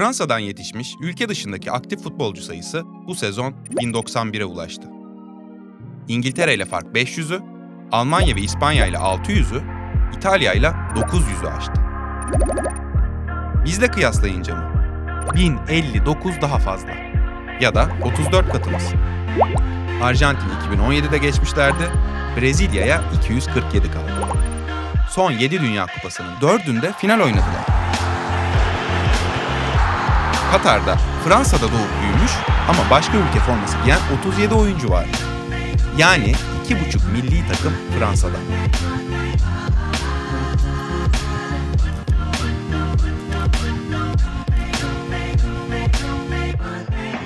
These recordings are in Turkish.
Fransa'dan yetişmiş ülke dışındaki aktif futbolcu sayısı bu sezon 1091'e ulaştı. İngiltere ile fark 500'ü, Almanya ve İspanya ile 600'ü, İtalya ile 900'ü aştı. Bizle kıyaslayınca mı? 1059 daha fazla. Ya da 34 katımız. Arjantin 2017'de geçmişlerdi, Brezilya'ya 247 kaldı. Son 7 Dünya Kupası'nın 4'ünde final oynadılar. Katar'da, Fransa'da doğup büyümüş ama başka ülke forması giyen 37 oyuncu var. Yani 2,5 milli takım Fransa'da.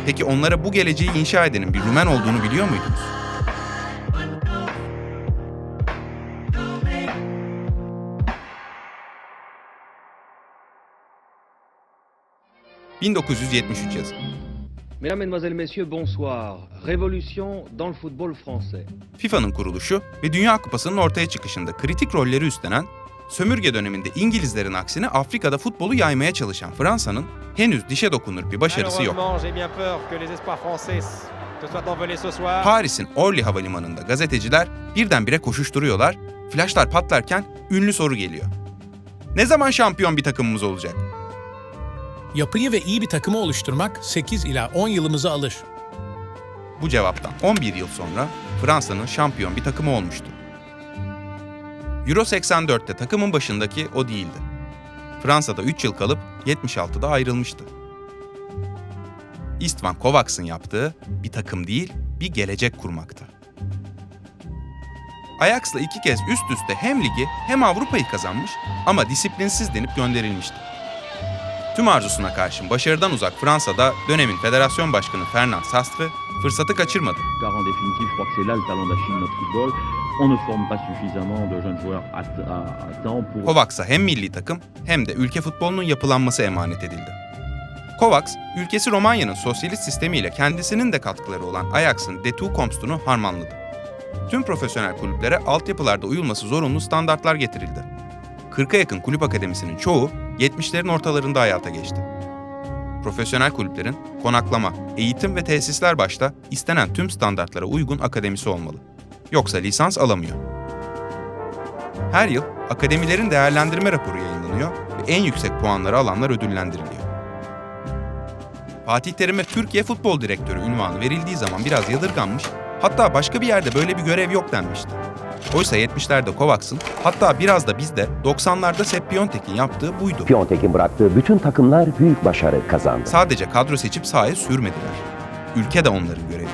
Peki onlara bu geleceği inşa edenin bir Rumen olduğunu biliyor muydunuz? ...1973 yazı. Mesdames, Mesdemoiselles, Messieurs, bonsoir. Révolution dans le football français. FIFA'nın kuruluşu ve Dünya Kupası'nın ortaya çıkışında kritik rolleri üstlenen, sömürge döneminde İngilizlerin aksine Afrika'da futbolu yaymaya çalışan Fransa'nın henüz dişe dokunur bir başarısı yok. Paris'in Orly Havalimanı'nda gazeteciler birdenbire koşuşturuyorlar, flaşlar patlarken ünlü soru geliyor. Ne zaman şampiyon bir takımımız olacak? Yapıyı ve iyi bir takımı oluşturmak 8 ila 10 yılımızı alır. Bu cevaptan 11 yıl sonra Fransa'nın şampiyon bir takımı olmuştu. Euro 84'te takımın başındaki o değildi. Fransa'da 3 yıl kalıp 76'da ayrılmıştı. Istvan Kovacs'ın yaptığı bir takım değil, bir gelecek kurmaktı. Ajax'la iki kez üst üste hem ligi hem Avrupa'yı kazanmış ama disiplinsiz denip gönderilmişti. Tüm arzusuna karşın başarıdan uzak Fransa'da dönemin federasyon başkanı Fernand Sastre fırsatı kaçırmadı. car en définitive, je crois que c'est là le talent d'Achille de notre football. On ne forme pas suffisamment de jeunes joueurs à, t- à- à temps pour Kovacs'a hem milli takım hem de ülke futbolunun yapılanması emanet edildi. Kovacs, ülkesi Romanya'nın sosyalist sistemiyle kendisinin de katkıları olan Ajax'ın Detu Kompstun'u harmanladı. Tüm profesyonel kulüplere altyapılarda uyulması zorunlu standartlar getirildi. 40'a yakın kulüp akademisinin çoğu 70'lerin ortalarında hayata geçti. Profesyonel kulüplerin konaklama, eğitim ve tesisler başta istenen tüm standartlara uygun akademisi olmalı. Yoksa lisans alamıyor. Her yıl akademilerin değerlendirme raporu yayınlanıyor ve en yüksek puanları alanlar ödüllendiriliyor. Fatih Terim'e Türkiye Futbol Direktörü ünvanı verildiği zaman biraz yadırganmış, hatta başka bir yerde böyle bir görev yok denmişti. Oysa 70'lerde Kovacs'ın, hatta biraz da bizde 90'larda Sepp Piontek'in yaptığı buydu. Piontek'in bıraktığı bütün takımlar büyük başarı kazandı. Sadece kadro seçip sahaya sürmediler. Ülke de onların görevi.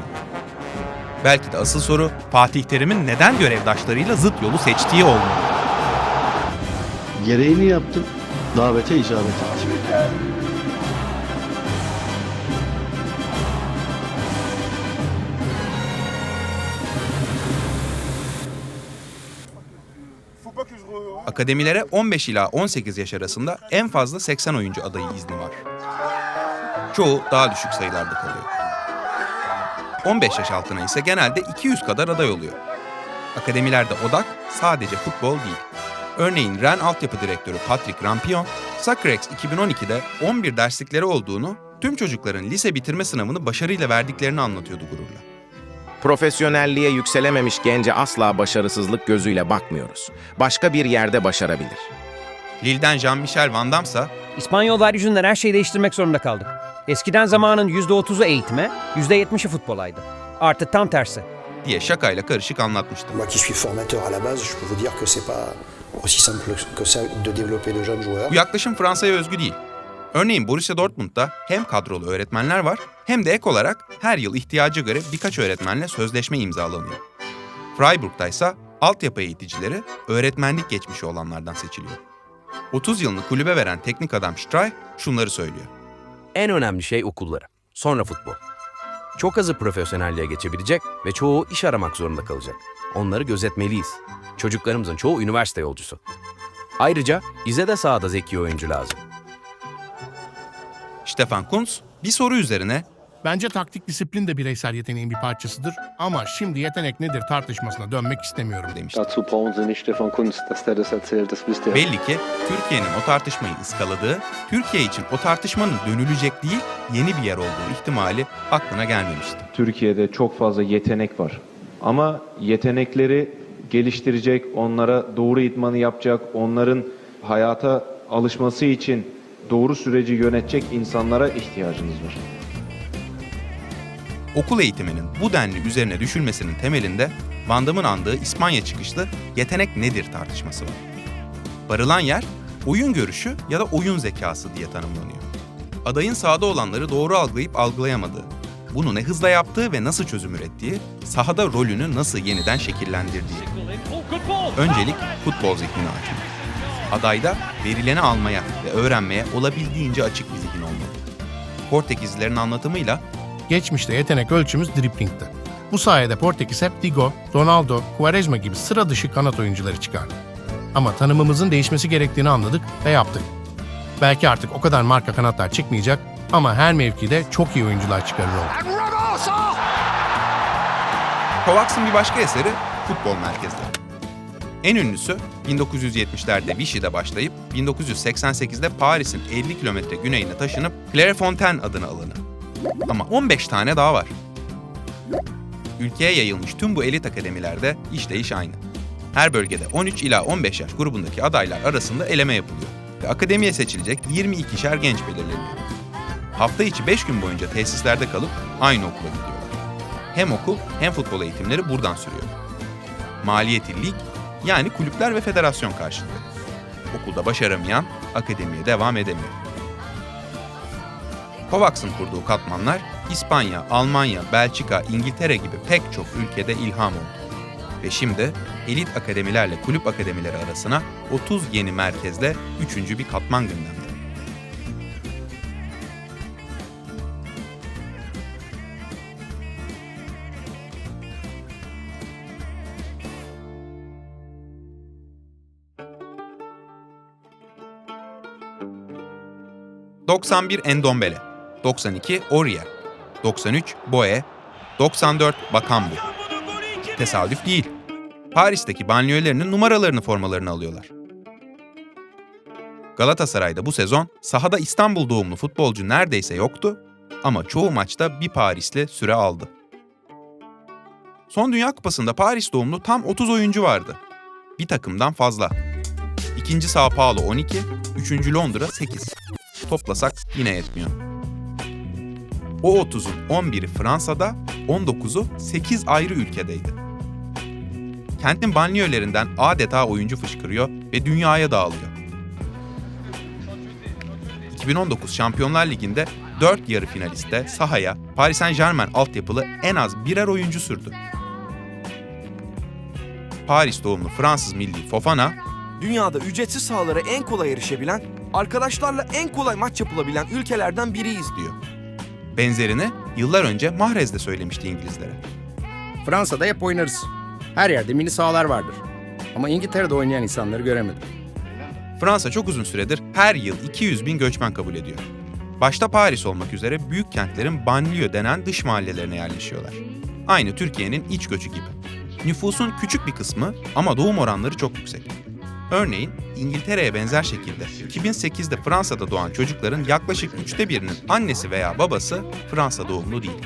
Belki de asıl soru Fatih Terim'in neden görevdaşlarıyla zıt yolu seçtiği olmalı. Gereğini yaptım. Davete icabet ettim. Akademilere 15 ila 18 yaş arasında en fazla 80 oyuncu adayı izni var. Çoğu daha düşük sayılarda kalıyor. 15 yaş altına ise genelde 200 kadar aday oluyor. Akademilerde odak sadece futbol değil. Örneğin Ren altyapı direktörü Patrick Rampion, Sacrex 2012'de 11 derslikleri olduğunu, tüm çocukların lise bitirme sınavını başarıyla verdiklerini anlatıyordu gururla. Profesyonelliğe yükselememiş gence asla başarısızlık gözüyle bakmıyoruz. Başka bir yerde başarabilir. Lille'den Jean-Michel Van Damme'sa İspanyollar yüzünden her şeyi değiştirmek zorunda kaldık. Eskiden zamanın %30'u eğitime, %70'i futbolaydı. Artık tam tersi. diye şakayla karışık anlatmıştı. Moi qui suis formateur à la base, je peux vous dire que c'est pas aussi simple que ça de développer de jeunes joueurs. Bu yaklaşım Fransa'ya özgü değil. Örneğin Borussia Dortmund'da hem kadrolu öğretmenler var hem de ek olarak her yıl ihtiyaca göre birkaç öğretmenle sözleşme imzalanıyor. Freiburg'da ise altyapı eğiticileri öğretmenlik geçmişi olanlardan seçiliyor. 30 yılını kulübe veren teknik adam Streich şunları söylüyor. En önemli şey okulları. Sonra futbol. Çok azı profesyonelliğe geçebilecek ve çoğu iş aramak zorunda kalacak. Onları gözetmeliyiz. Çocuklarımızın çoğu üniversite yolcusu. Ayrıca bize de sahada zeki oyuncu lazım. Stefan Kuntz bir soru üzerine Bence taktik disiplin de bireysel yeteneğin bir parçasıdır ama şimdi yetenek nedir tartışmasına dönmek istemiyorum. demişti. Dazu brauchen Sie nicht Stefan Kunz, dass der das erzählt, das wisst ihr. Belli ki Türkiye'nin o tartışmayı ıskaladığı, Türkiye için o tartışmanın dönülecek değil, yeni bir yer olduğu ihtimali aklına gelmemişti. Türkiye'de çok fazla yetenek var. Ama yetenekleri geliştirecek, onlara doğru idmanı yapacak, onların hayata alışması için doğru süreci yönetecek insanlara ihtiyacınız var. Okul eğitiminin bu denli üzerine düşülmesinin temelinde Van Damme'ın andığı İspanya çıkışlı yetenek nedir tartışması var. Varılan yer oyun görüşü ya da oyun zekası diye tanımlanıyor. Adayın sahada olanları doğru algılayıp algılayamadığı, bunu ne hızla yaptığı ve nasıl çözüm ürettiği, sahada rolünü nasıl yeniden şekillendirdiği. Öncelik futbol zihnine açmak. Adayda verileni almaya ve öğrenmeye olabildiğince açık bir zihin olmalı. Portekizlilerin anlatımıyla Geçmişte yetenek ölçümüz driplingti. Bu sayede Portekiz hep Digo, Ronaldo, Quaresma gibi sıra dışı kanat oyuncuları çıkardı. Ama tanımımızın değişmesi gerektiğini anladık ve yaptık. Belki artık o kadar marka kanatlar çıkmayacak ama her mevkide çok iyi oyuncular çıkarır olduk. Kovacs'ın bir başka eseri futbol merkezleri. En ünlüsü 1970'lerde Vichy'de başlayıp 1988'de Paris'in 50 kilometre güneyine taşınıp Clairefontaine adını alanı. Ama 15 tane daha var. Ülkeye yayılmış tüm bu elit akademilerde işleyiş aynı. Her bölgede 13 ila 15 yaş grubundaki adaylar arasında eleme yapılıyor ve akademiye seçilecek 22'şer genç belirleniyor. Hafta içi 5 gün boyunca tesislerde kalıp aynı okula gidiyorlar. Hem okul hem futbol eğitimleri buradan sürüyor. Maliyeti lig yani kulüpler ve federasyon karşılıyor. Okulda başaramayan akademiye devam edemiyor. Kovacs'ın kurduğu katmanlar İspanya, Almanya, Belçika, İngiltere gibi pek çok ülkede ilham oldu. Ve şimdi elit akademilerle kulüp akademileri arasına 30 yeni merkezle üçüncü bir katman gündemde. ...91 Endombele, 92 Oriel, 93 Boe, 94 Bakambu. Tesadüf değil. Paris'teki banliyölerinin numaralarını formalarını alıyorlar. Galatasaray'da bu sezon sahada İstanbul doğumlu futbolcu neredeyse yoktu ama çoğu maçta bir Parisli süre aldı. Son Dünya Kupası'nda Paris doğumlu tam 30 oyuncu vardı. Bir takımdan fazla. İkinci Sao Paulo 12, üçüncü Londra 8. Toplasak yine yetmiyor. O 30'un 11'i Fransa'da, 19'u 8 ayrı ülkedeydi. Kentin banliyölerinden adeta oyuncu fışkırıyor ve dünyaya dağılıyor. 2019 Şampiyonlar Ligi'nde 4 yarı finaliste sahaya Paris Saint Germain altyapılı en az birer oyuncu sürdü. Paris doğumlu Fransız milli Fofana, Dünyada ücretsiz sahalara en kolay erişebilen, arkadaşlarla en kolay maç yapılabilen ülkelerden biriyiz diyor. Benzerini yıllar önce Mahrez'de söylemişti İngilizlere. Fransa'da hep oynarız. Her yerde mini sahalar vardır. Ama İngiltere'de oynayan insanları göremedim. Fransa çok uzun süredir her yıl 200 bin göçmen kabul ediyor. Başta Paris olmak üzere büyük kentlerin banliyö denen dış mahallelerine yerleşiyorlar. Aynı Türkiye'nin iç göçü gibi. Nüfusun küçük bir kısmı ama doğum oranları çok yüksek. Örneğin İngiltere'ye benzer şekilde 2008'de Fransa'da doğan çocukların yaklaşık üçte birinin annesi veya babası Fransa doğumlu değil.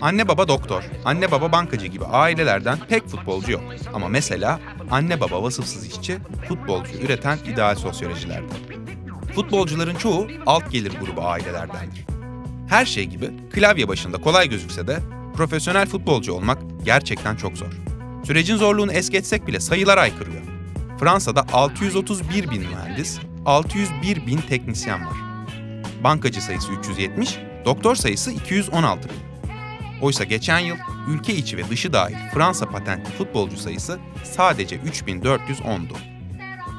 Anne baba doktor, anne baba bankacı gibi ailelerden pek futbolcu yok. Ama mesela anne baba vasıfsız işçi, futbolcu üreten ideal sosyolojilerde. Futbolcuların çoğu alt gelir grubu ailelerdendir. Her şey gibi klavye başında kolay gözükse de profesyonel futbolcu olmak gerçekten çok zor. Sürecin zorluğunu es geçsek bile sayılar aykırıyor. Fransa'da 631 bin mühendis, 601 bin teknisyen var. Bankacı sayısı 370, doktor sayısı 216 bin. Oysa geçen yıl ülke içi ve dışı dahil Fransa patentli futbolcu sayısı sadece 3410'du.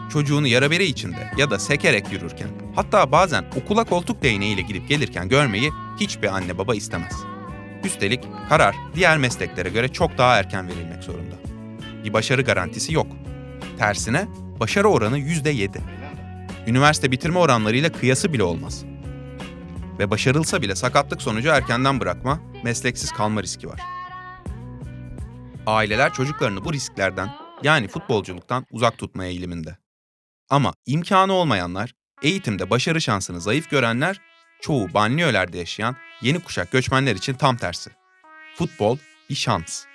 Çocuğunu yara bere içinde ya da sekerek yürürken, hatta bazen okula koltuk değneğiyle gidip gelirken görmeyi hiçbir anne baba istemez. Üstelik karar diğer mesleklere göre çok daha erken verilmek zorunda. Bir başarı garantisi yok. Tersine başarı oranı %7. Üniversite bitirme oranlarıyla kıyası bile olmaz. Ve başarılsa bile sakatlık sonucu erkenden bırakma, mesleksiz kalma riski var. Aileler çocuklarını bu risklerden yani futbolculuktan uzak tutma eğiliminde. Ama imkanı olmayanlar, eğitimde başarı şansını zayıf görenler, çoğu banliyölerde yaşayan yeni kuşak göçmenler için tam tersi. Futbol bir şans.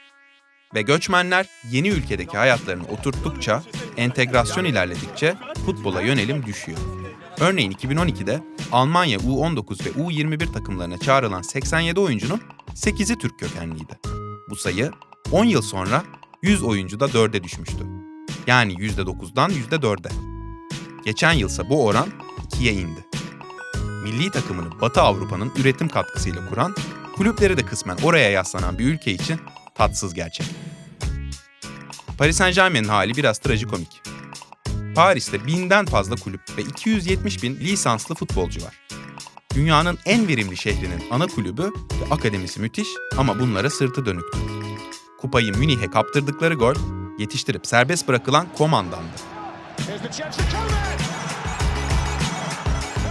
Ve göçmenler yeni ülkedeki hayatlarını oturttukça, entegrasyon ilerledikçe futbola yönelim düşüyor. Örneğin 2012'de Almanya U19 ve U21 takımlarına çağrılan 87 oyuncunun 8'i Türk kökenliydi. Bu sayı 10 yıl sonra 100 oyuncuda 4'e düşmüştü. Yani %9'dan %4'e. Geçen yılsa bu oran 2'ye indi. Milli takımını Batı Avrupa'nın üretim katkısıyla kuran, kulüpleri de kısmen oraya yaslanan bir ülke için tatsız gerçek. Paris Saint Germain'in hali biraz trajikomik. Paris'te binden fazla kulüp ve 270 bin lisanslı futbolcu var. Dünyanın en verimli şehrinin ana kulübü ve akademisi müthiş ama bunlara sırtı dönüktü. Kupayı Münih'e kaptırdıkları gol, yetiştirip serbest bırakılan Komandan'dı.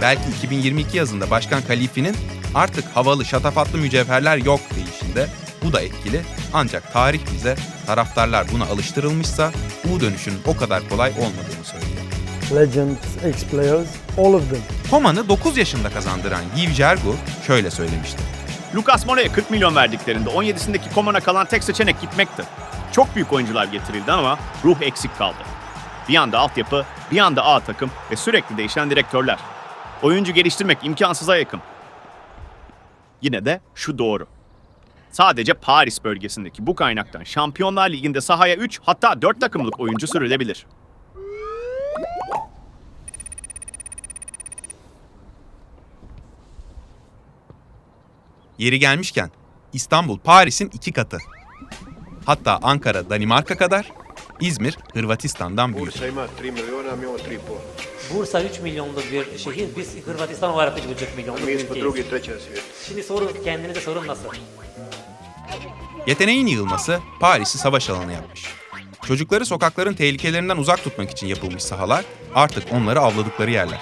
Belki 2022 yazında Başkan Kalifi'nin artık havalı şatafatlı mücevherler yok deyişinde bu da etkili ancak tarih bize taraftarlar buna alıştırılmışsa U dönüşünün o kadar kolay olmadığını söylüyor. Legends, ex-players, all of them. Koman'ı 9 yaşında kazandıran Yves Jergu şöyle söylemişti. Lucas Moura'ya 40 milyon verdiklerinde 17'sindeki Koman'a kalan tek seçenek gitmekti. Çok büyük oyuncular getirildi ama ruh eksik kaldı. Bir anda altyapı, bir anda A takım ve sürekli değişen direktörler. Oyuncu geliştirmek imkansıza yakın. Yine de şu doğru. Sadece Paris bölgesindeki bu kaynaktan Şampiyonlar Ligi'nde sahaya 3 hatta 4 takımlık oyuncu sürülebilir. Yeri gelmişken İstanbul Paris'in iki katı. Hatta Ankara Danimarka kadar, İzmir Hırvatistan'dan büyük. Bursa 3 milyonluk bir şehir, biz Hırvatistan olarak 3,5 milyonluk bir ülkeyiz. Şimdi sorun, kendinize sorun nasıl? Yeteneğin yığılması Paris'i savaş alanı yapmış. Çocukları sokakların tehlikelerinden uzak tutmak için yapılmış sahalar artık onları avladıkları yerler.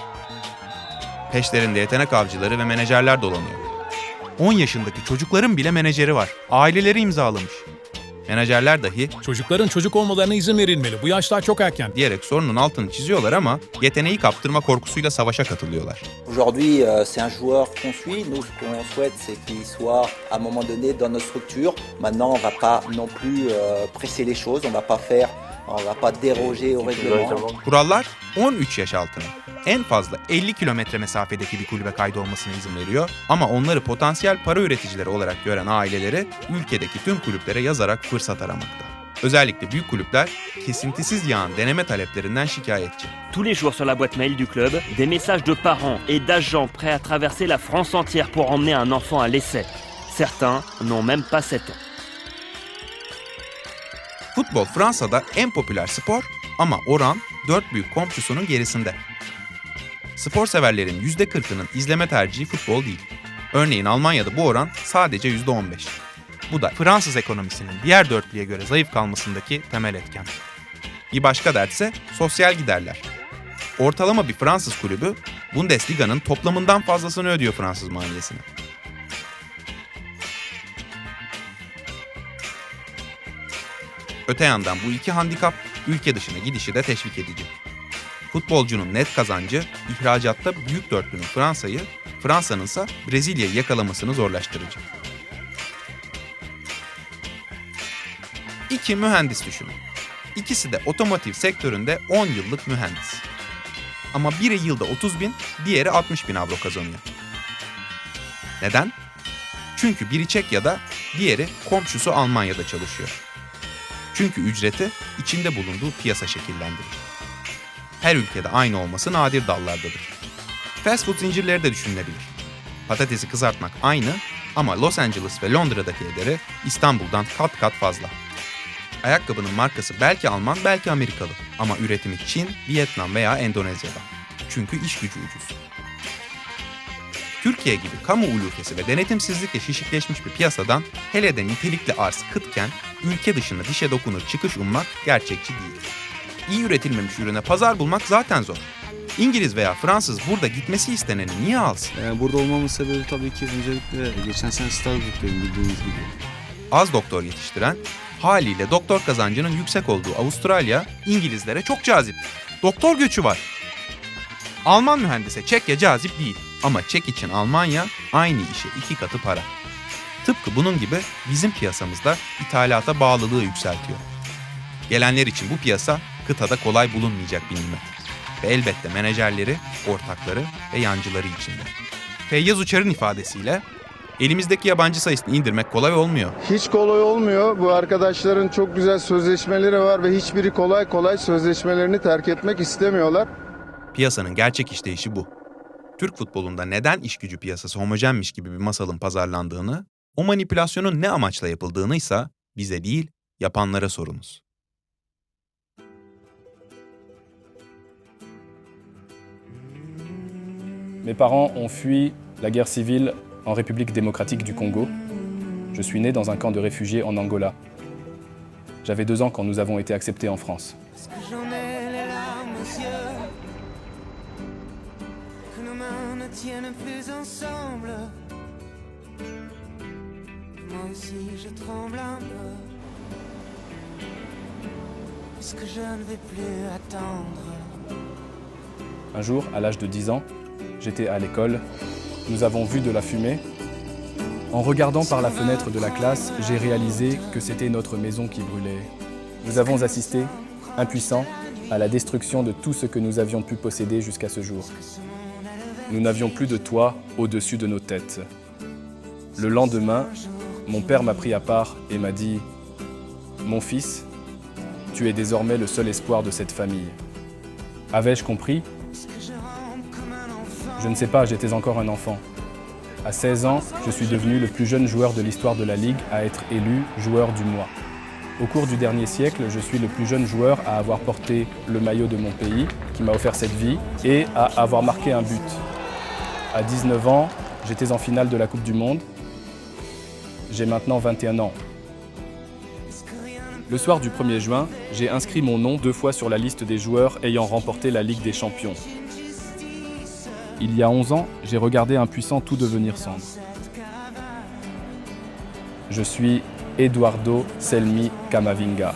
Peşlerinde yetenek avcıları ve menajerler dolanıyor. 10 yaşındaki çocukların bile menajeri var. Aileleri imzalamış. Menajerler dahi Çocukların çocuk olmalarına izin verilmeli. Bu yaşlar çok erken. diyerek sorunun altını çiziyorlar ama yeteneği kaptırma korkusuyla savaşa katılıyorlar. Aujourd'hui, euh, c'est un joueur qu'on suit. Nous, ce qu'on souhaite, c'est qu'il soit à un moment donné dans notre structure. Maintenant, on va pas non plus euh, presser les choses. On va pas faire, on va pas déroger au règlement. Kurallar 13 yaş altına. En fazla 50 kilometre mesafedeki bir kulübe kaydolmasına izin veriyor ama onları potansiyel para üreticileri olarak gören aileleri ülkedeki tüm kulüplere yazarak fırsat aramakta. Özellikle büyük kulüpler kesintisiz yağan deneme taleplerinden şikayetçi. Tous les jours sur la boîte mail du club, des messages de parents et d'agents prêts à traverser la France entière pour emmener un enfant à l'essai. Certains n'ont même pas 7 ans. Futbol Fransa'da en popüler spor ama oran 4 büyük komşusunun gerisinde. Spor severlerin %40'ının izleme tercihi futbol değil. Örneğin Almanya'da bu oran sadece %15. Bu da Fransız ekonomisinin diğer dörtlüye göre zayıf kalmasındaki temel etken. Bir başka dertse sosyal giderler. Ortalama bir Fransız kulübü Bundesliga'nın toplamından fazlasını ödüyor Fransız maliyesine. Öte yandan bu iki handikap ülke dışına gidişi de teşvik edici. Futbolcunun net kazancı ihracatta büyük dörtlünün Fransa'yı, Fransa'nın ise Brezilya'yı yakalamasını zorlaştırıcı. İki mühendis düşünün. İkisi de otomotiv sektöründe 10 yıllık mühendis. Ama biri yılda 30 bin, diğeri 60 bin avro kazanıyor. Neden? Çünkü biri Çekya'da, diğeri komşusu Almanya'da çalışıyor. Çünkü ücreti içinde bulunduğu piyasa şekillendirir. Her ülkede aynı olması nadir dallardadır. Fast food zincirleri de düşünülebilir. Patatesi kızartmak aynı ama Los Angeles ve Londra'daki ederi İstanbul'dan kat kat fazla. Ayakkabının markası belki Alman belki Amerikalı ama üretimi Çin, Vietnam veya Endonezya'da. Çünkü iş gücü ucuz. Türkiye gibi kamu ulufesi ve denetimsizlikle şişikleşmiş bir piyasadan hele de nitelikli arz kıtken ülke dışında dişe dokunur çıkış ummak gerçekçi değil. İyi üretilmemiş ürüne pazar bulmak zaten zor. İngiliz veya Fransız burada gitmesi isteneni niye alsın? burada olmamın sebebi tabii ki öncelikle geçen sene Starbucks'tayım bildiğiniz gibi. Az doktor yetiştiren, haliyle doktor kazancının yüksek olduğu Avustralya, İngilizlere çok cazip. Doktor göçü var. Alman mühendise Çekya cazip değil. Ama Çek için Almanya aynı işe iki katı para. Tıpkı bunun gibi bizim piyasamızda ithalata bağlılığı yükseltiyor. Gelenler için bu piyasa kıtada kolay bulunmayacak bir nimet. Ve elbette menajerleri, ortakları ve yancıları içinde. Feyyaz Uçar'ın ifadesiyle elimizdeki yabancı sayısını indirmek kolay olmuyor. Hiç kolay olmuyor. Bu arkadaşların çok güzel sözleşmeleri var ve hiçbiri kolay kolay sözleşmelerini terk etmek istemiyorlar. Piyasanın gerçek işleyişi bu. Türk futbolunda neden işgücü piyasası homojenmiş gibi bir masalın pazarlandığını, o manipülasyonun ne amaçla yapıldığını ise bize değil, yapanlara sorunuz. Mes parents ont fui la guerre civile en République démocratique du Congo. Je suis né dans un camp de réfugiés en Angola. J'avais deux ans quand nous avons été acceptés en France. J'en ai les larmes aux yeux. Que nos mains ne tiennent plus ensemble. Moi aussi je tremble un peu. Je ne vais plus attendre. Un jour, à l'âge de 10 ans, j'étais à l'école. Nous avons vu de la fumée. En regardant par la fenêtre de la classe, j'ai réalisé que c'était notre maison qui brûlait. Nous avons assisté, impuissants, à la destruction de tout ce que nous avions pu posséder jusqu'à ce jour. Nous n'avions plus de toit au-dessus de nos têtes. Le lendemain, mon père m'a pris à part et m'a dit ⁇ Mon fils, tu es désormais le seul espoir de cette famille. Avais-je compris? Je ne sais pas, j'étais encore un enfant. À 16 ans, je suis devenu le plus jeune joueur de l'histoire de la Ligue à être élu joueur du mois. Au cours du dernier siècle, je suis le plus jeune joueur à avoir porté le maillot de mon pays, qui m'a offert cette vie, et à avoir marqué un but. À 19 ans, j'étais en finale de la Coupe du Monde. J'ai maintenant 21 ans. Le soir du 1er juin, j'ai inscrit mon nom deux fois sur la liste des joueurs ayant remporté la Ligue des Champions. Il y a 11 ans, j'ai regardé un puissant tout devenir cendre. Je suis Eduardo Selmi Camavinga.